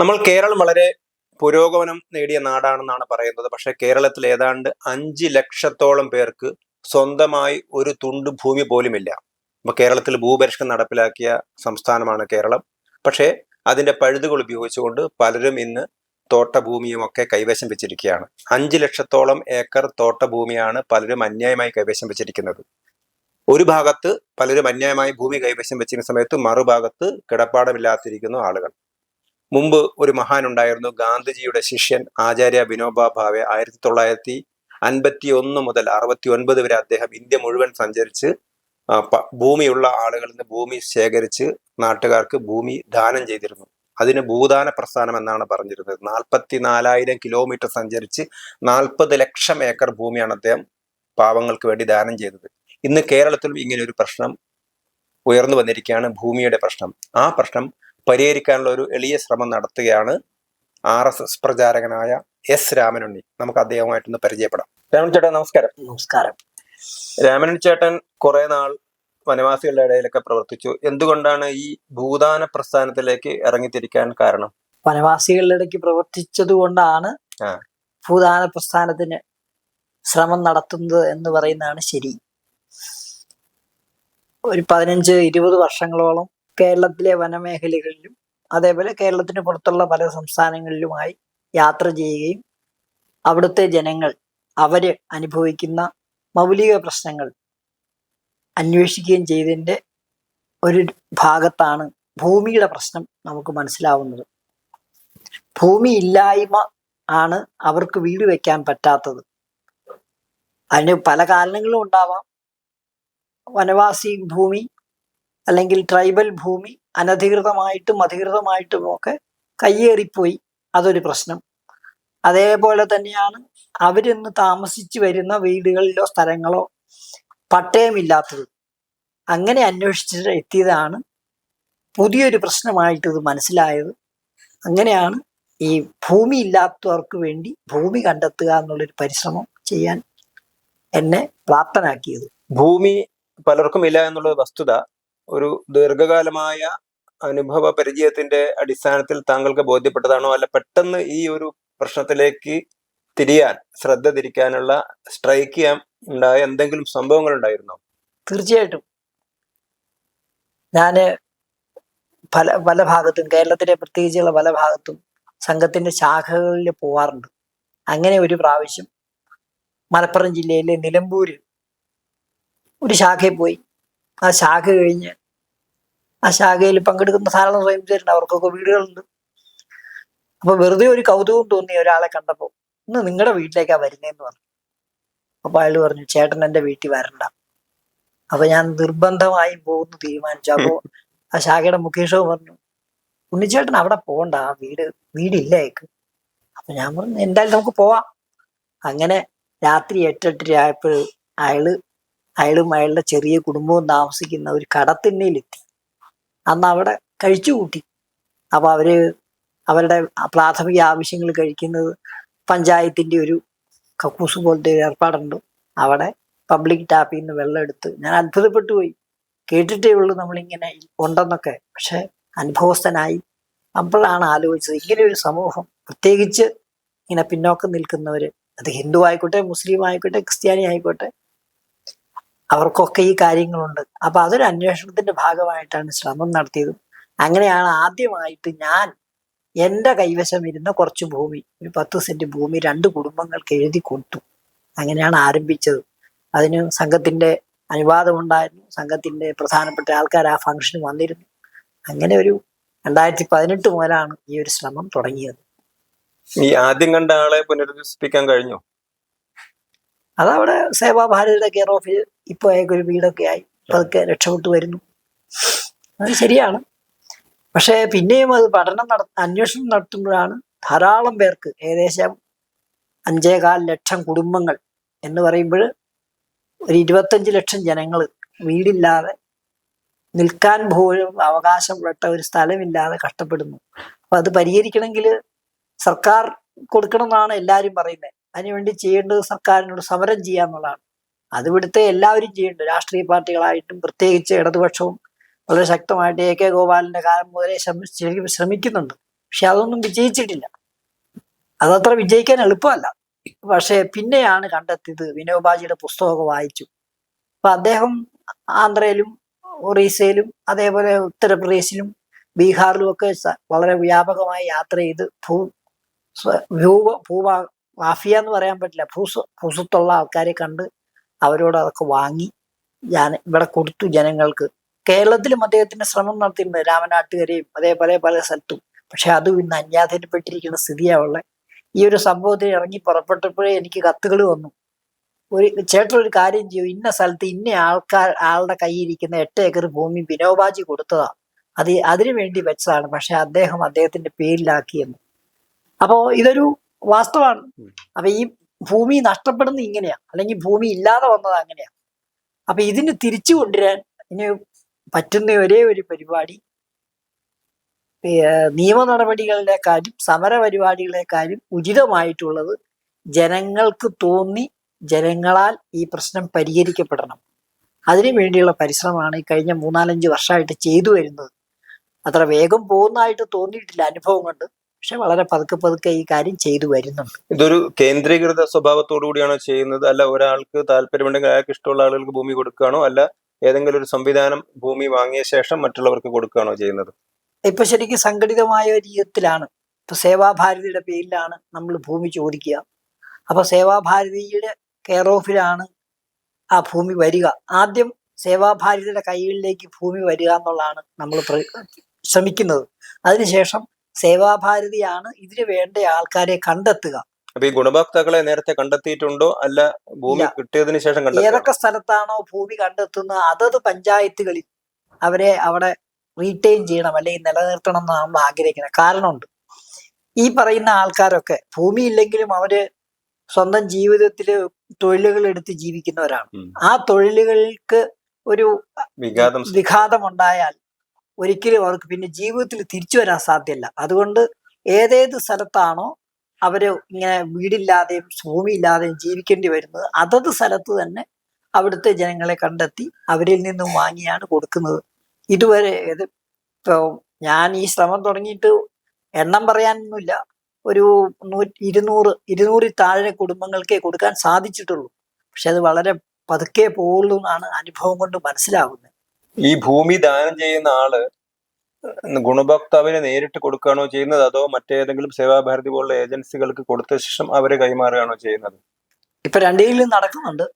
നമ്മൾ കേരളം വളരെ പുരോഗമനം നേടിയ നാടാണെന്നാണ് പറയുന്നത്. പക്ഷേ കേരളത്തിൽ ഏതാണ്ട് അഞ്ച് ലക്ഷത്തോളം പേർക്ക് സ്വന്തമായി ഒരു തുണ്ട് ഭൂമി പോലുമില്ല. ഇപ്പൊ കേരളത്തിൽ ഭൂപരിഷ്കരണം നടപ്പിലാക്കിയ സംസ്ഥാനമാണ് കേരളം. പക്ഷേ അതിന്റെ പഴുതുകൾ ഉപയോഗിച്ചുകൊണ്ട് പലരും ഇന്ന് തോട്ടഭൂമിയും ഒക്കെ കൈവശം വെച്ചിരിക്കുകയാണ്. അഞ്ച് ലക്ഷത്തോളം ഏക്കർ തോട്ടഭൂമിയാണ് പലരും അന്യായമായി കൈവശം വെച്ചിരിക്കുന്നത്. ഒരു ഭാഗത്ത് പലരും അന്യായമായി ഭൂമി കൈവശം വെച്ചിരിക്കുന്ന സമയത്ത് മറുഭാഗത്ത് കിടപ്പാടമില്ലാത്തിരിക്കുന്നു ആളുകൾ. മുമ്പ് ഒരു മഹാനുണ്ടായിരുന്നു. ഗാന്ധിജിയുടെ ശിഷ്യൻ ആചാര്യ വിനോബ ഭാവെ ആയിരത്തി തൊള്ളായിരത്തി അൻപത്തി ഒന്ന് മുതൽ അറുപത്തി ഒൻപത് വരെ അദ്ദേഹം ഇന്ത്യ മുഴുവൻ സഞ്ചരിച്ച് ഭൂമിയുള്ള ആളുകളിൽ നിന്ന് ഭൂമി ശേഖരിച്ച് നാട്ടുകാർക്ക് ഭൂമി ദാനം ചെയ്തിരുന്നു. അതിന് ഭൂദാന പ്രസ്ഥാനം എന്നാണ് പറഞ്ഞിരുന്നത്. നാൽപ്പത്തി നാലായിരം കിലോമീറ്റർ സഞ്ചരിച്ച് നാൽപ്പത് ലക്ഷം ഏക്കർ ഭൂമിയാണ് അദ്ദേഹം പാവങ്ങൾക്ക് വേണ്ടി ദാനം ചെയ്തത്. ഇന്ന് കേരളത്തിലും ഇങ്ങനെ ഒരു പ്രശ്നം ഉയർന്നു വന്നിരിക്കുകയാണ്. ഭൂമിയുടെ പ്രശ്നം. ആ പ്രശ്നം പരിഹരിക്കാനുള്ള ഒരു എളിയ ശ്രമം നടത്തുകയാണ് ആർ എസ് എസ് പ്രചാരകനായ എസ് രാമനുണ്ണി. നമുക്ക് അദ്ദേഹവുമായിട്ടൊന്ന് പരിചയപ്പെടാം. രാമൻ ചേട്ടൻ നമസ്കാരം. നമസ്കാരം. രാമനുണ്ണി ചേട്ടൻ കുറെ നാൾ വനവാസികളുടെ ഇടയിലൊക്കെ പ്രവർത്തിച്ചു. എന്തുകൊണ്ടാണ് ഈ ഭൂദാന പ്രസ്ഥാനത്തിലേക്ക് ഇറങ്ങിത്തിരിക്കാൻ കാരണം? വനവാസികളുടെ ഇടയ്ക്ക് പ്രവർത്തിച്ചത് കൊണ്ടാണ്. ഭൂദാന പ്രസ്ഥാനത്തിന് ശ്രമം നടത്തുന്നത് എന്ന് പറയുന്നതാണ് ശരി. ഒരു പതിനഞ്ച് ഇരുപത് വർഷങ്ങളോളം കേരളത്തിലെ വനമേഖലകളിലും അതേപോലെ കേരളത്തിന് പുറത്തുള്ള പല സംസ്ഥാനങ്ങളിലുമായി യാത്ര ചെയ്യുകയും അവിടുത്തെ ജനങ്ങൾ അവർ അനുഭവിക്കുന്ന മൗലിക പ്രശ്നങ്ങൾ അന്വേഷിക്കുകയും ചെയ്തതിന്റെ ഒരു ഭാഗത്താണ് ഭൂമിയുടെ പ്രശ്നം നമുക്ക് മനസ്സിലാവുന്നത്. ഭൂമി ഇല്ലായ്മ ആണ് അവർക്ക് വീട് വെക്കാൻ പറ്റാത്തത്. അതിന് പല കാരണങ്ങളും ഉണ്ടാവാം. വനവാസി ഭൂമി അല്ലെങ്കിൽ ട്രൈബൽ ഭൂമി അനധികൃതമായിട്ടും അധികൃതമായിട്ടും ഒക്കെ കയ്യേറിപ്പോയി. അതൊരു പ്രശ്നം. അതേപോലെ തന്നെയാണ് അവരിന്ന് താമസിച്ചു വരുന്ന വീടുകളിലോ സ്ഥലങ്ങളോ പട്ടയമില്ലാത്തത്. അങ്ങനെ അന്വേഷിച്ചിട്ട് എത്തിയതാണ് പുതിയൊരു പ്രശ്നമായിട്ട് ഇത് മനസ്സിലായത്. അങ്ങനെയാണ് ഈ ഭൂമി ഇല്ലാത്തവർക്ക് വേണ്ടി ഭൂമി കണ്ടെത്തുക എന്നുള്ളൊരു പരിശ്രമം ചെയ്യാൻ എന്നെ പ്രാപ്തനാക്കിയത്. ഭൂമി പലർക്കും ഇല്ല എന്നുള്ള വസ്തുത ഒരു ദീർഘകാലമായ അനുഭവ പരിചയത്തിന്റെ അടിസ്ഥാനത്തിൽ താങ്കൾക്ക് ബോധ്യപ്പെട്ടതാണോ? അല്ല പെട്ടെന്ന് ഈ ഒരു പ്രശ്നത്തിലേക്ക് തിരിയാൻ ശ്രദ്ധ തിരിക്കാനുള്ള സ്ട്രൈക്ക് ചെയ്യാൻ ഉണ്ടായ എന്തെങ്കിലും സംഭവങ്ങൾ ഉണ്ടായിരുന്നോ? തീർച്ചയായിട്ടും. ഞാൻ പല പല ഭാഗത്തും കേരളത്തിലെ പ്രത്യേകിച്ചുള്ള പല ഭാഗത്തും സംഘത്തിന്റെ ശാഖകളിൽ പോവാറുണ്ട്. അങ്ങനെ ഒരു പ്രാവശ്യം മലപ്പുറം ജില്ലയിലെ നിലമ്പൂര് ഒരു ശാഖയിൽ പോയി. ആ ശാഖ കഴിഞ്ഞ് ആ ശാഖയിൽ പങ്കെടുക്കുന്ന ധാരാളം സ്വയംസേരുണ്ട് അവർക്കൊക്കെ വീടുകളുണ്ട്. അപ്പൊ വെറുതെ ഒരു കൗതുകം തോന്നി ഒരാളെ കണ്ടപ്പോ ഇന്ന് നിങ്ങളുടെ വീട്ടിലേക്കാ വരുന്നേന്ന് പറഞ്ഞു. അപ്പൊ അയാൾ പറഞ്ഞു ചേട്ടൻ എന്റെ വീട്ടിൽ വരണ്ട. അപ്പൊ ഞാൻ നിർബന്ധമായും പോകുന്നു തീരുമാനിച്ചു. അപ്പോ ആ ശാഖയുടെ മുഖേഷോ പറഞ്ഞു ഉണ്ണിച്ചേട്ടൻ അവിടെ പോകണ്ട ആ വീട് വീടില്ല അയക്ക് അപ്പൊ ഞാൻ പറഞ്ഞു എന്തായാലും നമുക്ക് പോവാം. അങ്ങനെ രാത്രി എട്ടെട്ടര ആയപ്പോൾ അയാൾ അയാളും അയാളുടെ ചെറിയ കുടുംബവും താമസിക്കുന്ന ഒരു കടത്തിണ്ണയിലെത്തി അന്ന് അവിടെ കഴിച്ചു കൂട്ടി. അപ്പൊ അവർ അവരുടെ പ്രാഥമിക ആവശ്യങ്ങൾ കഴിക്കുന്നത് പഞ്ചായത്തിന്റെ ഒരു കക്കൂസ് പോലത്തെ ഒരു ഏർപ്പാടുണ്ട്. അവിടെ പബ്ലിക് ടാപ്പിൽ നിന്ന് വെള്ളം എടുത്ത് ഞാൻ അത്ഭുതപ്പെട്ടു പോയി. കേട്ടിട്ടേ ഉള്ളൂ നമ്മളിങ്ങനെ ഉണ്ടെന്നൊക്കെ. പക്ഷെ അനുഭവസ്ഥനായി അപ്പോഴാണ് ആലോചിച്ചത്. ഇങ്ങനെ ഒരു സമൂഹം പ്രത്യേകിച്ച് ഇങ്ങനെ പിന്നോക്കം നിൽക്കുന്നവര് അത് ഹിന്ദു ആയിക്കോട്ടെ മുസ്ലിം ആയിക്കോട്ടെ ക്രിസ്ത്യാനി ആയിക്കോട്ടെ അവർക്കൊക്കെ ഈ കാര്യങ്ങളുണ്ട്. അപ്പൊ അതൊരു അന്വേഷണത്തിന്റെ ഭാഗമായിട്ടാണ് ശ്രമം നടത്തിയത്. അങ്ങനെയാണ് ആദ്യമായിട്ട് ഞാൻ എന്റെ കൈവശം ഇരുന്ന കുറച്ച് ഭൂമി ഒരു പത്ത് സെന്റ് ഭൂമി രണ്ട് കുടുംബങ്ങൾക്ക് എഴുതി കൊടുത്തു. അങ്ങനെയാണ് ആരംഭിച്ചത്. അതിന് സംഘത്തിന്റെ അനുവാദമുണ്ടായിരുന്നു സംഘത്തിന്റെ പ്രധാനപ്പെട്ട ആൾക്കാർ ആ ഫംഗ്ഷന് വന്നിരുന്നു. അങ്ങനെ ഒരു രണ്ടായിരത്തി പതിനെട്ട് മുതലാണ് ഈ ഒരു ശ്രമം തുടങ്ങിയത്. ഈ ആദ്യം കണ്ട ആളെ പുനരുദ്ധിപ്പിക്കാൻ കഴിഞ്ഞോ? അതവിടെ സേവാഭാരതിയുടെ കെയർ ഓഫിൽ ഇപ്പൊ അയാൾക്ക് ഒരു വീടൊക്കെ ആയി. അതൊക്കെ രക്ഷപ്പെട്ടു വരുന്നു. അത് ശരിയാണ്. പക്ഷേ പിന്നെയും അത് പഠനം നട അന്വേഷണം നടത്തുമ്പോഴാണ് ധാരാളം പേർക്ക് ഏകദേശം അഞ്ചേകാൽ ലക്ഷം കുടുംബങ്ങൾ എന്ന് പറയുമ്പോൾ ഒരു ഇരുപത്തഞ്ച് ലക്ഷം ജനങ്ങൾ വീടില്ലാതെ നിൽക്കാൻ പോലും അവകാശപ്പെട്ട ഒരു സ്ഥലമില്ലാതെ കഷ്ടപ്പെടുന്നു. അപ്പൊ അത് പരിഹരിക്കണമെങ്കിൽ സർക്കാർ കൊടുക്കണം എന്നാണ് എല്ലാവരും പറയുന്നത്. അതിനുവേണ്ടി ചെയ്യേണ്ടത് സർക്കാരിനോട് സമരം ചെയ്യുക എന്നുള്ളതാണ്. അത് ഇവിടുത്തെ എല്ലാവരും ചെയ്യുന്നുണ്ട്. രാഷ്ട്രീയ പാർട്ടികളായിട്ടും പ്രത്യേകിച്ച് ഇടതുപക്ഷവും വളരെ ശക്തമായിട്ട് എ കെ ഗോപാലിന്റെ കാലം മുതലേ ശ്രമിക്കുന്നുണ്ട്. പക്ഷെ അതൊന്നും വിജയിച്ചിട്ടില്ല. അതത്ര വിജയിക്കാൻ എളുപ്പമല്ല. പക്ഷേ പിന്നെയാണ് കണ്ടെത്തിയത് വിനോബാജിയുടെ പുസ്തകമൊക്കെ വായിച്ചു. അപ്പൊ അദ്ദേഹം ആന്ധ്രയിലും ഒറീസയിലും അതേപോലെ ഉത്തർപ്രദേശിലും ബീഹാറിലും ഒക്കെ വളരെ വ്യാപകമായി യാത്ര ചെയ്ത് ഭൂ ഭൂ ഭൂവാ മാഫിയ എന്ന് പറയാൻ പറ്റില്ല. ഭൂസ് ഭൂസത്തുള്ള ആൾക്കാരെ കണ്ട് അവരോട് അതൊക്കെ വാങ്ങി ഞാൻ ഇവിടെ കൊടുത്തു ജനങ്ങൾക്ക്. കേരളത്തിലും അദ്ദേഹത്തിന്റെ ശ്രമം നടത്തിയിട്ടുണ്ട്. രാമനാട്ടുകരയും അതേപോലെ പല സ്ഥലത്തും. പക്ഷെ അതും ഇന്ന് അന്യാധീനപ്പെട്ടിരിക്കുന്ന സ്ഥിതിയാവുള്ള ഈ ഒരു സംഭവത്തിൽ ഇറങ്ങി പുറപ്പെട്ടപ്പോഴേ എനിക്ക് കത്തുകൾ വന്നു. ഒരു ചേട്ടൻ ഒരു കാര്യം ചെയ്യും. ഇന്ന സ്ഥലത്ത് ഇന്ന ആൾക്കാർ ആളുടെ കയ്യിൽ ഇരിക്കുന്ന എട്ട് ഏക്കർ ഭൂമി വിനോബാജി കൊടുത്തതാ. അത് അതിനു വേണ്ടി വെച്ചതാണ്. പക്ഷെ അദ്ദേഹം അദ്ദേഹത്തിന്റെ പേരിലാക്കിയെന്ന്. അപ്പോ ഇതൊരു വാസ്തവമാണ് ഉം. അപ്പൊ ഈ ഭൂമി നഷ്ടപ്പെടുന്നത് ഇങ്ങനെയാ. അല്ലെങ്കിൽ ഭൂമി ഇല്ലാതെ വന്നത് അങ്ങനെയാ. അപ്പൊ ഇതിന് തിരിച്ചു കൊണ്ടുവരാൻ ഇനി പറ്റുന്ന ഒരേ ഒരു പരിപാടി നിയമ നിയമ കാര്യം സമര പരിപാടികളെക്കാളും ഉചിതമായിട്ടുള്ളത് ജനങ്ങൾക്ക് തോന്നി ജനങ്ങളാൽ ഈ പ്രശ്നം പരിഹരിക്കപ്പെടണം. അതിനു വേണ്ടിയുള്ള പരിശ്രമമാണ് ഈ കഴിഞ്ഞ മൂന്നാലഞ്ച് വർഷമായിട്ട് ചെയ്തു വരുന്നത്. അത്ര വേഗം പോകുന്നതായിട്ട് തോന്നിയിട്ടില്ല അനുഭവം കൊണ്ട്. പക്ഷെ വളരെ പതുക്കെ പതുക്കെ ഈ കാര്യം ചെയ്തു വരുന്നുണ്ട്. ഇതൊരു കേന്ദ്രീകൃത സ്വഭാവത്തോടു കൂടിയാണോ ചെയ്യുന്നത്? അല്ല ഒരാൾക്ക് താല്പര്യമുണ്ടെങ്കിൽ അയാൾക്ക് ഇഷ്ടമുള്ള ആളുകൾക്ക് ഭൂമി കൊടുക്കുകയാണോ? അല്ല ഏതെങ്കിലും ഒരു സംവിധാനം ഭൂമി വാങ്ങിയ ശേഷം മറ്റുള്ളവർക്ക് കൊടുക്കുകയാണോ ചെയ്യുന്നത്? ഇപ്പൊ ശരിക്കും സംഘടിതമായ രീതിയിലാണ് ഇപ്പൊ സേവാഭാരതിയുടെ പേരിലാണ് നമ്മൾ ഭൂമി ചോദിക്കുക. അപ്പൊ സേവാഭാരതിയുടെ കെയർ ഓഫിലാണ് ആ ഭൂമി വരിക. ആദ്യം സേവാഭാരതിയുടെ കൈകളിലേക്ക് ഭൂമി വരിക എന്നുള്ളതാണ് നമ്മൾ ശ്രമിക്കുന്നത്. അതിനുശേഷം സേവാഭാരതിയാണ് ഇതിന് വേണ്ട ആൾക്കാരെ കണ്ടെത്തുക. അപ്പൊ ഈ ഗുണഭോക്താക്കളെ നേരത്തെ കണ്ടെത്തിയിട്ടുണ്ടോ? അല്ല ഭൂമി. കിട്ടിയതിന് ശേഷം ഏതൊക്കെ സ്ഥലത്താണോ ഭൂമി കണ്ടെത്തുന്നത് അതത് പഞ്ചായത്തുകളിൽ അവരെ അവിടെ റീറ്റെയിൻ ചെയ്യണം അല്ലെങ്കിൽ നിലനിർത്തണം എന്ന് നമ്മൾ ആഗ്രഹിക്കുന്നത്. കാരണമുണ്ട്. ഈ പറയുന്ന ആൾക്കാരൊക്കെ ഭൂമി ഇല്ലെങ്കിലും അവർ സ്വന്തം ജീവിതത്തിൽ തൊഴിലുകൾ എടുത്ത് ജീവിക്കുന്നവരാണ്. ആ തൊഴിലുകൾക്ക് ഒരു വിഘാതം വിഘാതം ഉണ്ടായാൽ ഒരിക്കലും അവർക്ക് പിന്നെ ജീവിതത്തിൽ തിരിച്ചു വരാൻ സാധ്യമല്ല അതുകൊണ്ട് ഏതേത് സ്ഥലത്താണോ അവർ ഇങ്ങനെ വീടില്ലാതെയും ഭൂമിയില്ലാതെയും ജീവിക്കേണ്ടി വരുന്നത് അതത് സ്ഥലത്ത് തന്നെ അവിടുത്തെ ജനങ്ങളെ കണ്ടെത്തി അവരിൽ നിന്നും വാങ്ങിയാണ് കൊടുക്കുന്നത്. ഇതുവരെ ഇത് ഇപ്പൊ ഞാൻ ഈ ശ്രമം തുടങ്ങിയിട്ട് എണ്ണം പറയാനൊന്നുമില്ല. ഒരു നൂറ്റി ഇരുന്നൂറ് ഇരുന്നൂറിൽ താഴെ കുടുംബങ്ങൾക്കേ കൊടുക്കാൻ സാധിച്ചിട്ടുള്ളൂ. പക്ഷെ അത് വളരെ പതുക്കെ പോകുള്ളൂ എന്നാണ് അനുഭവം കൊണ്ട് മനസ്സിലാവുന്നത്. ഈ ഭൂമി ദാനം ചെയ്യുന്ന ആൾ ഗുണഭോക്താവിന് നേരിട്ട് കൊടുക്കുകയാണോ ചെയ്യുന്നത്? അതോ മറ്റേതെങ്കിലും സേവാഭാരതി പോലുള്ള ഏജൻസികൾക്ക് കൊടുത്ത ശേഷം അവരെ കൈമാറുകയാണോ ചെയ്യുന്നത്? ഇപ്പൊ രണ്ടിലും നടക്കുന്നുണ്ട്.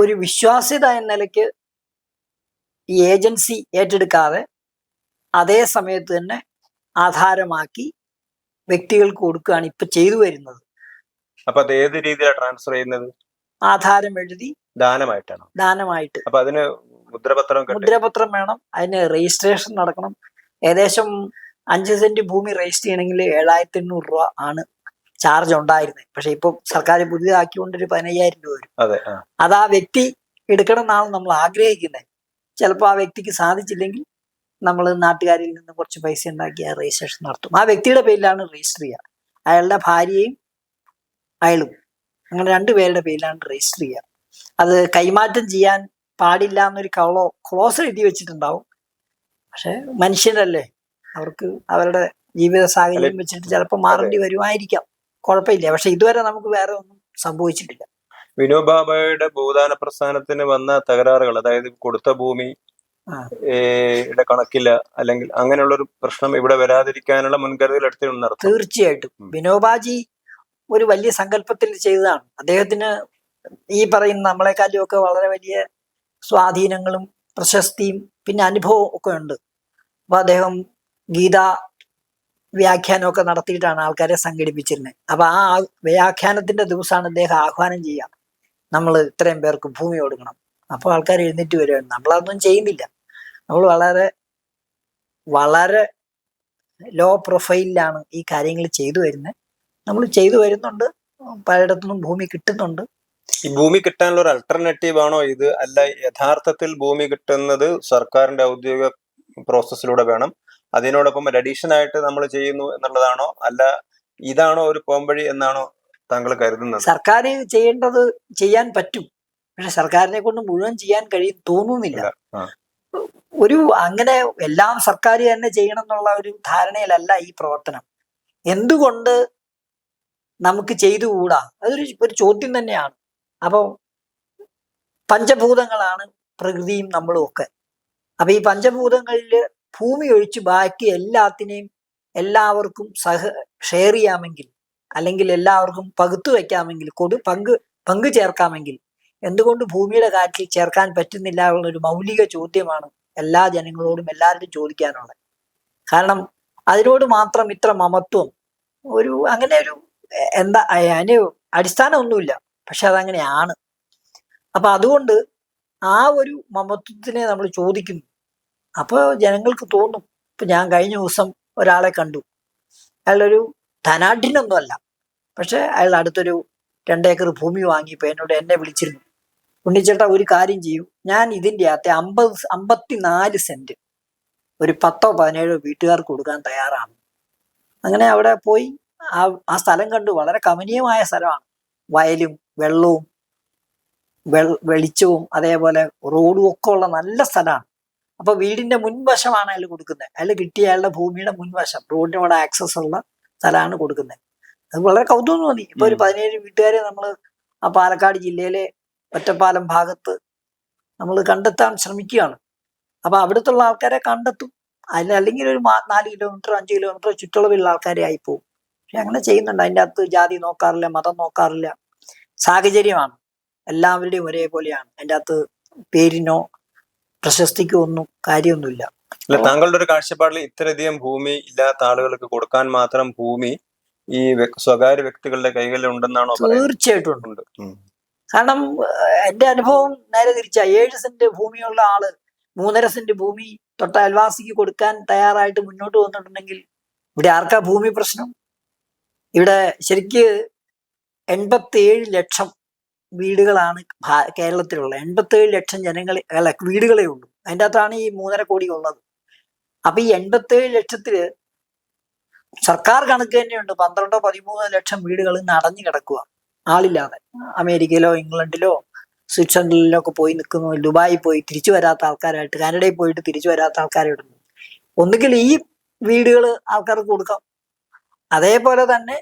ഒരു വിശ്വാസ്യത എന്ന നിലയ്ക്ക് ഈ ഏജൻസി ഏറ്റെടുക്കാതെ അതേ സമയത്ത് തന്നെ ആധാരമാക്കി വ്യക്തികൾക്ക് കൊടുക്കുകയാണ് ഇപ്പൊ ചെയ്തു വരുന്നത്. അപ്പൊ അത് ഏത് രീതിയിലാണ് ട്രാൻസ്ഫർ ചെയ്യുന്നത്? ആധാരം എഴുതി ദാനമായിട്ടാണ്? ദാനമായിട്ട്. അപ്പൊ അതിന് മുദ്രപത്രം മുദ്രപത്രം വേണം. അതിന് രജിസ്ട്രേഷൻ നടക്കണം. ഏകദേശം അഞ്ച് സെന്റ് ഭൂമി രജിസ്റ്റർ ചെയ്യണമെങ്കിൽ ഏഴായിരത്തി എണ്ണൂറ് രൂപ ആണ് ചാർജ് ഉണ്ടായിരുന്നത്. പക്ഷെ ഇപ്പൊ സർക്കാർ പുതിയതാക്കിക്കൊണ്ട് ഒരു പതിനയ്യായിരം രൂപ വരും. അത് ആ. വ്യക്തി എടുക്കണം എന്നാണ് നമ്മൾ ആഗ്രഹിക്കുന്നത്. ചിലപ്പോൾ ആ വ്യക്തിക്ക് സാധിച്ചില്ലെങ്കിൽ നമ്മൾ നാട്ടുകാരിൽ നിന്ന് കുറച്ച് പൈസ ഉണ്ടാക്കി ആ രജിസ്ട്രേഷൻ നടത്തും. ആ വ്യക്തിയുടെ പേരിലാണ് രജിസ്റ്റർ ചെയ്യുക. അയാളുടെ ഭാര്യയും അയാളും. അങ്ങനെ രണ്ടു പേരുടെ പേരിലാണ് രജിസ്റ്റർ ചെയ്യുക. അത് കൈമാറ്റം ചെയ്യാൻ പാടില്ല എന്നൊരു കവളോ ക്ലോസ് എഴുതി വെച്ചിട്ടുണ്ടാവും. പക്ഷെ മനുഷ്യരല്ലേ? അവർക്ക് അവരുടെ ജീവിത സാഹചര്യം വെച്ചിട്ട് ചിലപ്പോൾ മാറേണ്ടി വരുമായിരിക്കാം. കുഴപ്പമില്ല. പക്ഷെ ഇതുവരെ നമുക്ക് വേറെ ഒന്നും സംഭവിച്ചിട്ടില്ല. വിനോബാബയുടെ ഭൂദാന പ്രസ്ഥാനത്തിന് വന്ന തകരാറുകൾ അതായത് കൊടുത്ത ഭൂമി. കണക്കില്ല അല്ലെങ്കിൽ അങ്ങനെയുള്ള ഒരു പ്രശ്നം ഇവിടെ വരാതിരിക്കാനുള്ള മുൻകരുതൽ എടുത്തിട്ടുണ്ട് തീർച്ചയായിട്ടും. വിനോബാജി ഒരു വലിയ സങ്കല്പത്തിൽ ചെയ്തതാണ്. അദ്ദേഹത്തിന് ഈ പറയുന്ന നമ്മളെക്കാളും ഒക്കെ വളരെ വലിയ സ്വാധീനങ്ങളും പ്രശസ്തിയും പിന്നെ അനുഭവവും ഒക്കെ ഉണ്ട്. അപ്പൊ അദ്ദേഹം ഗീത വ്യാഖ്യാനമൊക്കെ നടത്തിയിട്ടാണ് ആൾക്കാരെ സംഘടിപ്പിച്ചിരുന്നത്. അപ്പൊ ആ വ്യാഖ്യാനത്തിന്റെ ദിവസമാണ് അദ്ദേഹം ആഹ്വാനം ചെയ്യുക. നമ്മൾ ഇത്രയും പേർക്ക് ഭൂമി കൊടുക്കണം. അപ്പോൾ ആൾക്കാർ എഴുന്നേറ്റ് വരുവാണ് നമ്മളതൊന്നും ചെയ്യുന്നില്ല. നമ്മൾ വളരെ വളരെ ലോ പ്രൊഫൈലിലാണ് ഈ കാര്യങ്ങൾ ചെയ്തു വരുന്നത്. നമ്മൾ ചെയ്തു വരുന്നുണ്ട്. പലയിടത്തുനിന്നും ഭൂമി കിട്ടുന്നുണ്ട്. ഈ ഭൂമി കിട്ടാനുള്ള ഒരു അൾട്ടർനേറ്റീവ് ആണോ ഇത്? അല്ല യഥാർത്ഥത്തിൽ ഭൂമി കിട്ടുന്നത് സർക്കാരിന്റെ ഔദ്യോഗിക പ്രോസസ്സിലൂടെ വേണം. അതിനോടൊപ്പം ഒരു അഡീഷൻ ആയിട്ട് നമ്മൾ ചെയ്യുന്നു എന്നുള്ളതാണോ? അല്ല ഇതാണോ ഒരു പോംവഴി എന്നാണോ താങ്കൾ കരുതുന്നത്? സർക്കാർ ചെയ്യേണ്ടത് ചെയ്യാൻ പറ്റും. പക്ഷെ സർക്കാരിനെ കൊണ്ട് മുഴുവൻ ചെയ്യാൻ കഴിയും തോന്നുന്നില്ല. ഒരു അങ്ങനെ എല്ലാം സർക്കാർ തന്നെ ചെയ്യണം എന്നുള്ള ഒരു ധാരണയിലല്ല ഈ പ്രവർത്തനം. എന്തുകൊണ്ട് നമുക്ക് ചെയ്തുകൂടാ? അതൊരു ഒരു ചോദ്യം തന്നെയാണ്. അപ്പോൾ പഞ്ചഭൂതങ്ങളാണ് പ്രകൃതിയും നമ്മളും ഒക്കെ. അപ്പൊ ഈ പഞ്ചഭൂതങ്ങളിൽ ഭൂമി ഒഴിച്ച് ബാക്കി എല്ലാത്തിനെയും എല്ലാവർക്കും സഹ ഷെയർ ചെയ്യാമെങ്കിൽ അല്ലെങ്കിൽ എല്ലാവർക്കും പകുത്തു വെക്കാമെങ്കിൽ കൊടു പങ്ക് പങ്ക് ചേർക്കാമെങ്കിൽ എന്തുകൊണ്ട് ഭൂമിയുടെ കാറ്റിൽ ചേർക്കാൻ പറ്റുന്നില്ല എന്നുള്ളൊരു മൗലിക ചോദ്യമാണ് എല്ലാ ജനങ്ങളോടും എല്ലാവരും ചോദിക്കാനുള്ളത്. കാരണം അതിനോട് മാത്രം ഇത്ര മമത്വം ഒരു അങ്ങനെ ഒരു എന്താ അതിന് അടിസ്ഥാനമൊന്നുമില്ല. പക്ഷെ അതങ്ങനെയാണ്. അപ്പൊ അതുകൊണ്ട് ആ ഒരു മമത്വത്തിനെ നമ്മൾ ചോദിക്കുന്നു. അപ്പോൾ ജനങ്ങൾക്ക് തോന്നും ഇപ്പൊ ഞാൻ കഴിഞ്ഞ ദിവസം ഒരാളെ കണ്ടു. അയാളൊരു ധനാഢ്യനൊന്നുമല്ല. പക്ഷെ അയാൾ അടുത്തൊരു രണ്ടേക്കർ ഭൂമി വാങ്ങിയപ്പോ എന്നോട് എന്നെ വിളിച്ചിരുന്നു. ഉണ്ണിച്ചേട്ട ഒരു കാര്യം ചെയ്യൂ. ഞാൻ ഇതിന്റെ അകത്തെ അമ്പത് അമ്പത്തിനാല് സെന്റ് ഒരു പത്തോ പതിനേഴോ വീട്ടുകാർക്ക് കൊടുക്കാൻ തയ്യാറാണ്. അങ്ങനെ അവിടെ പോയി ആ ആ സ്ഥലം കണ്ടു. വളരെ കമനീയമായ സ്ഥലമാണ്. വയലും വെള്ളവും വെളിച്ചവും അതേപോലെ റോഡും ഒക്കെ ഉള്ള നല്ല സ്ഥലമാണ്. അപ്പൊ വീടിന്റെ മുൻവശമാണ് അയാൾ കൊടുക്കുന്നത്. അയാൾ കിട്ടിയ അയാളുടെ ഭൂമിയുടെ മുൻവശം റോഡിനോട് ആക്സസ് ഉള്ള സ്ഥലമാണ് കൊടുക്കുന്നത്. അത് വളരെ കൗതുകം തോന്നി ഇപ്പൊ ഒരു. പതിനേഴ് വീട്ടുകാരെ നമ്മൾ ആ പാലക്കാട് ജില്ലയിലെ ഒറ്റപ്പാലം ഭാഗത്ത് നമ്മൾ കണ്ടെത്താൻ ശ്രമിക്കുകയാണ്. അപ്പൊ അവിടുത്തുള്ള ആൾക്കാരെ കണ്ടെത്തും. അതിൽ അല്ലെങ്കിൽ ഒരു നാല് കിലോമീറ്റർ അഞ്ച് കിലോമീറ്റർ ചുറ്റളവിലുള്ള ആൾക്കാരെ ആയിപ്പോവും. പക്ഷെ അങ്ങനെ ചെയ്യുന്നുണ്ട്. അതിന്റെ അകത്ത് ജാതി നോക്കാറില്ല മതം നോക്കാറില്ല. സാഹചര്യമാണ്. എല്ലാവരുടെയും ഒരേപോലെയാണ്. അതിന്റെ അകത്ത് പേരിനോ പ്രശസ്തിക്കോ ഒന്നും കാര്യമൊന്നുമില്ല. അല്ല താങ്കളുടെ ഒരു കാഴ്ചപ്പാടിൽ ഇത്രയധികം ഭൂമി ഇല്ലാത്ത ആളുകൾക്ക് കൊടുക്കാൻ മാത്രം ഭൂമി ഈ സ്വകാര്യ വ്യക്തികളുടെ കൈകളിൽ ഉണ്ടെന്നാണോ തീർച്ചയായിട്ടും ഉണ്ട്. കാരണം എന്റെ അനുഭവം നേരെ തിരിച്ച. ഏഴ് സെന്റ് ഭൂമിയുള്ള ആൾ മൂന്നര സെന്റ് ഭൂമി തൊട്ട അയൽവാസിക്ക് കൊടുക്കാൻ തയ്യാറായിട്ട് മുന്നോട്ട് വന്നിട്ടുണ്ടെങ്കിൽ ഇവിടെ ആർക്കാ ഭൂമി പ്രശ്നം? ഇവിടെ ശരിക്ക് എൺപത്തിയേഴ് ലക്ഷം വീടുകളാണ് കേരളത്തിലുള്ള എൺപത്തിയേഴ് ലക്ഷം ജനങ്ങളെ അല്ല വീടുകളെ ഉള്ളൂ. അതിന്റെ അകത്താണ് ഈ മൂന്നര കോടി ഉള്ളത്. അപ്പൊ ഈ എൺപത്തിയേഴ് ലക്ഷത്തിൽ സർക്കാർ കണക്ക് തന്നെയുണ്ട്. പന്ത്രണ്ടോ പതിമൂന്നോ ലക്ഷം വീടുകൾ അടഞ്ഞു കിടക്കുക. ആളില്ലാതെ. അമേരിക്കയിലോ ഇംഗ്ലണ്ടിലോ സ്വിറ്റ്സർലൻഡിലോ ഒക്കെ പോയി നിൽക്കുന്നു. ദുബായിൽ പോയി തിരിച്ചു വരാത്ത ആൾക്കാരായിട്ട് കാനഡയിൽ പോയിട്ട് തിരിച്ചു വരാത്ത ആൾക്കാരായിട്ട് ഒന്നുകിൽ ഈ വീടുകൾ ആൾക്കാർക്ക് കൊടുക്കാം. അതേപോലെ തന്നെ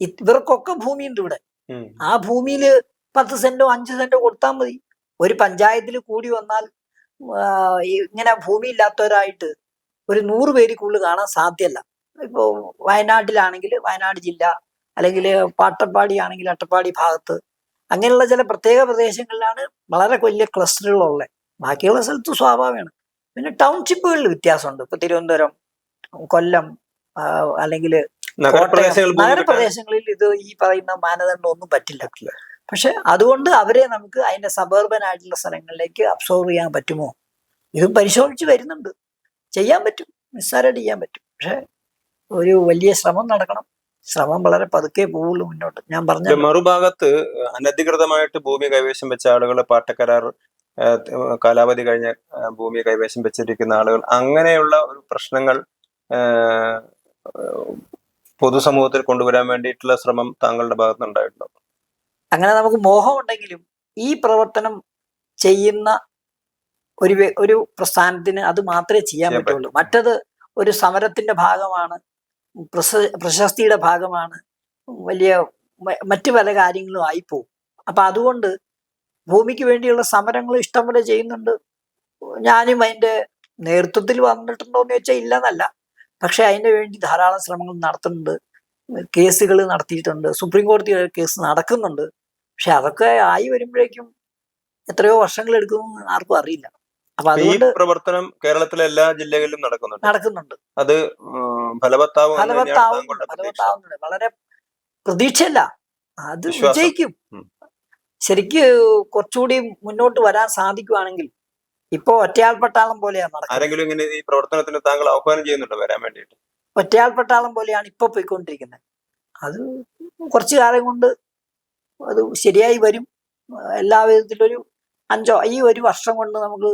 ഇവർക്കൊക്കെ ഭൂമിയുണ്ട് ഇവിടെ. ആ ഭൂമിയിൽ പത്ത് സെന്റോ അഞ്ച് സെന്റോ കൊടുത്താൽ മതി. ഒരു പഞ്ചായത്തിൽ കൂടി വന്നാൽ ഇങ്ങനെ ഭൂമി ഇല്ലാത്തവരായിട്ട് ഒരു നൂറ് പേര് കൂടുതൽ കാണാൻ സാധ്യമല്ല. ഇപ്പോൾ വയനാട്ടിലാണെങ്കിൽ വയനാട് ജില്ല അല്ലെങ്കിൽ പാട്ടപ്പാടി ആണെങ്കിൽ അട്ടപ്പാടി ഭാഗത്ത് അങ്ങനെയുള്ള ചില പ്രത്യേക പ്രദേശങ്ങളിലാണ് വളരെ വലിയ ക്ലസ്റ്ററുകളുള്ളത്. ബാക്കിയുള്ള സ്ഥലത്ത് സ്വാഭാവികമാണ്. പിന്നെ ടൗൺഷിപ്പുകളിൽ വ്യത്യാസമുണ്ട്. ഇപ്പൊ തിരുവനന്തപുരം കൊല്ലം അല്ലെങ്കിൽ നഗരപ്രദേശങ്ങളിൽ ഇത് ഈ പറയുന്ന മാനദണ്ഡം ഒന്നും പറ്റില്ല. പക്ഷെ അതുകൊണ്ട് അവരെ നമുക്ക് അതിന്റെ സബർബൻ ആയിട്ടുള്ള സ്ഥലങ്ങളിലേക്ക് അബ്സോർവ് ചെയ്യാൻ പറ്റുമോ? ഇതും പരിശോധിച്ച് വരുന്നുണ്ട്. ചെയ്യാൻ പറ്റും. നിസ്സാരമായിട്ട് ചെയ്യാൻ പറ്റും. പക്ഷെ ഒരു വലിയ ശ്രമം നടക്കണം. ശ്രമം വളരെ പതുക്കെ പോവുള്ളൂ മുന്നോട്ട്. ഞാൻ പറഞ്ഞ മറുഭാഗത്ത് അനധികൃതമായിട്ട് ഭൂമി കൈവശം വെച്ച ആളുകൾ പാട്ടക്കരാർ കാലാവധി കഴിഞ്ഞ ഭൂമി കൈവശം വെച്ചിരിക്കുന്ന ആളുകൾ അങ്ങനെയുള്ള ഒരു പ്രശ്നങ്ങൾ പൊതുസമൂഹത്തിൽ കൊണ്ടുവരാൻ വേണ്ടിയിട്ടുള്ള ശ്രമം താങ്കളുടെ ഭാഗത്ത് ഉണ്ടായിട്ടുണ്ടോ അങ്ങനെ നമുക്ക് മോഹം ഉണ്ടെങ്കിലും ഈ പ്രവർത്തനം ചെയ്യുന്ന ഒരു ഒരു പ്രസ്ഥാനത്തിന് അത് മാത്രമേ ചെയ്യാൻ ചെയ്യാൻ പറ്റുള്ളൂ. മറ്റത് ഒരു സമരത്തിന്റെ ഭാഗമാണ് പ്രശസ്തിയുടെ ഭാഗമാണ് വലിയ മറ്റു പല കാര്യങ്ങളും ആയിപ്പോവും. അപ്പൊ അതുകൊണ്ട് ഭൂമിക്ക് വേണ്ടിയുള്ള സമരങ്ങൾ ഇഷ്ടംപോലെ ചെയ്യുന്നുണ്ട്. ഞാനും അതിന്റെ നേതൃത്വത്തിൽ വന്നിട്ടുണ്ടോ എന്ന് ചോദിച്ചാൽ ഇല്ലെന്നല്ല. പക്ഷെ അതിന് വേണ്ടി ധാരാളം ശ്രമങ്ങൾ നടത്തുന്നുണ്ട്. കേസുകൾ നടത്തിയിട്ടുണ്ട്. സുപ്രീം കോടതി കേസ് നടക്കുന്നുണ്ട്. പക്ഷെ അതൊക്കെ ആയി വരുമ്പോഴേക്കും എത്രയോ വർഷങ്ങൾ എടുക്കുമെന്ന് ആർക്കും അറിയില്ല. അപ്പൊ അതുകൊണ്ട് പ്രവർത്തനം കേരളത്തിലെ എല്ലാ ജില്ലകളിലും നടക്കുന്നുണ്ട്. നടക്കുന്നുണ്ട്. അത് ഫലവത്താവും ഫലവത്താവുന്നുണ്ട് ഫലവത്താവുന്നുണ്ട്. വളരെ പ്രതീക്ഷയല്ല. അത് വിജയിക്കും. ശരിക്ക് കുറച്ചുകൂടി മുന്നോട്ട് വരാൻ സാധിക്കുവാണെങ്കിൽ ഇപ്പോ ഒറ്റയാൾ പട്ടാളം പോലെയാണ് നടക്കുന്നത്. ആരെങ്കിലും ഇങ്ങനെ ഈ പ്രവർത്തനത്തിന് താങ്കൾ ആഹ്വാനം ചെയ്യുന്നുണ്ടോ വരാൻ വേണ്ടിട്ട് ഒറ്റയാൾ പട്ടാളം പോലെയാണ് ഇപ്പൊ പോയിക്കൊണ്ടിരിക്കുന്നത്. അത് കുറച്ചു കാലം കൊണ്ട് അത് ശരിയായി വരും. എല്ലാ വിധത്തിലൊരു അഞ്ചോ ഈ ഒരു വർഷം കൊണ്ട് നമുക്ക്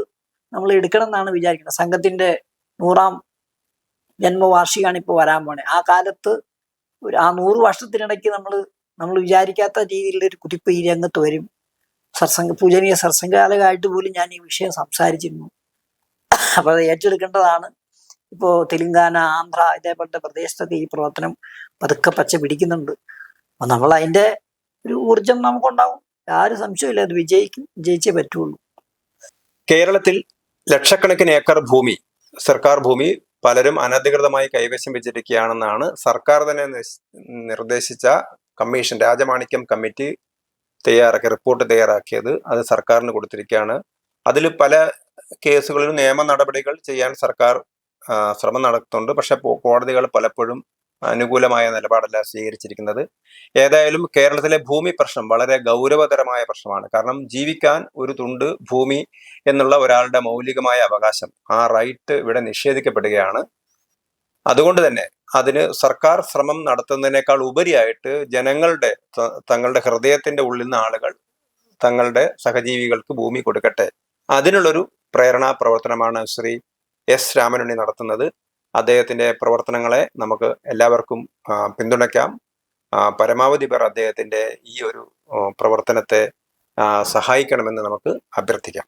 നമ്മൾ എടുക്കണം എന്നാണ് വിചാരിക്കുന്നത്. സംഘത്തിന്റെ നൂറാം ജന്മവാർഷികമാണ് ഇപ്പോൾ വരാൻ പോണേ. ആ കാലത്ത് ഒരു ആ നൂറ് വർഷത്തിനിടയ്ക്ക് നമ്മൾ നമ്മൾ വിചാരിക്കാത്ത രീതിയിലുള്ള ഒരു കുതിപ്പ് ഈ രംഗത്ത് വരും. സത്സംഗ പൂജനീയ സത്സംഗാലകമായിട്ട് പോലും ഞാൻ ഈ വിഷയം സംസാരിച്ചിരുന്നു. അപ്പോൾ അത് ഏറ്റെടുക്കേണ്ടതാണ്. ഇപ്പോൾ തെലുങ്കാന ആന്ധ്ര ഇതേപോലത്തെ പ്രദേശത്തൊക്കെ ഈ പ്രവർത്തനം പതുക്കെ പച്ച പിടിക്കുന്നുണ്ട്. അപ്പൊ നമ്മൾ അതിന്റെ ഒരു ഊർജം നമുക്കുണ്ടാവും. ആരും സംശയമില്ല അത് വിജയിക്കും വിജയിച്ചേ പറ്റുള്ളൂ. കേരളത്തിൽ ലക്ഷക്കണക്കിന് ഏക്കർ ഭൂമി സർക്കാർ ഭൂമി പലരും അനധികൃതമായി കൈവശം വെച്ചിരിക്കുകയാണെന്നാണ് സർക്കാർ തന്നെ നിർദ്ദേശിച്ച കമ്മീഷൻ രാജമാണിക്യം കമ്മിറ്റി തയ്യാറാക്കിയ റിപ്പോർട്ട് തയ്യാറാക്കിയത് അത് സർക്കാരിന് കൊടുത്തിരിക്കുകയാണ്. അതിൽ പല കേസുകളിലും നിയമ നടപടികൾ ചെയ്യാൻ സർക്കാർ ശ്രമം നടത്തുന്നുണ്ട്. പക്ഷെ കോടതികൾ പലപ്പോഴും അനുകൂലമായ നിലപാടല്ല സ്വീകരിച്ചിരിക്കുന്നത്. ഏതായാലും കേരളത്തിലെ ഭൂമി പ്രശ്നം വളരെ ഗൗരവതരമായ പ്രശ്നമാണ്. കാരണം ജീവിക്കാൻ ഒരു തുണ്ട് ഭൂമി എന്നുള്ള ഒരാളുടെ മൗലികമായ അവകാശം ആ റൈറ്റ് ഇവിടെ നിഷേധിക്കപ്പെടുകയാണ്. അതുകൊണ്ട് തന്നെ അതിന് സർക്കാർ ശ്രമം നടത്തുന്നതിനേക്കാൾ ഉപരിയായിട്ട് ജനങ്ങളുടെ തങ്ങളുടെ ഹൃദയത്തിന്റെ ഉള്ളിൽ നിന്ന് ആളുകൾ തങ്ങളുടെ സഹജീവികൾക്ക് ഭൂമി കൊടുക്കട്ടെ. അതിനുള്ളൊരു പ്രേരണാ പ്രവർത്തനമാണ് ശ്രീ എസ് രാമനുണ്ണി നടത്തുന്നത്. അദ്ദേഹത്തിന്റെ പ്രവർത്തനങ്ങളെ നമുക്ക് എല്ലാവർക്കും പിന്തുണയ്ക്കാം. പരമാവധി പേർ അദ്ദേഹത്തിന്റെ ഈ ഒരു പ്രവർത്തനത്തെ സഹായിക്കണമെന്ന് നമുക്ക് അഭ്യർത്ഥിക്കാം.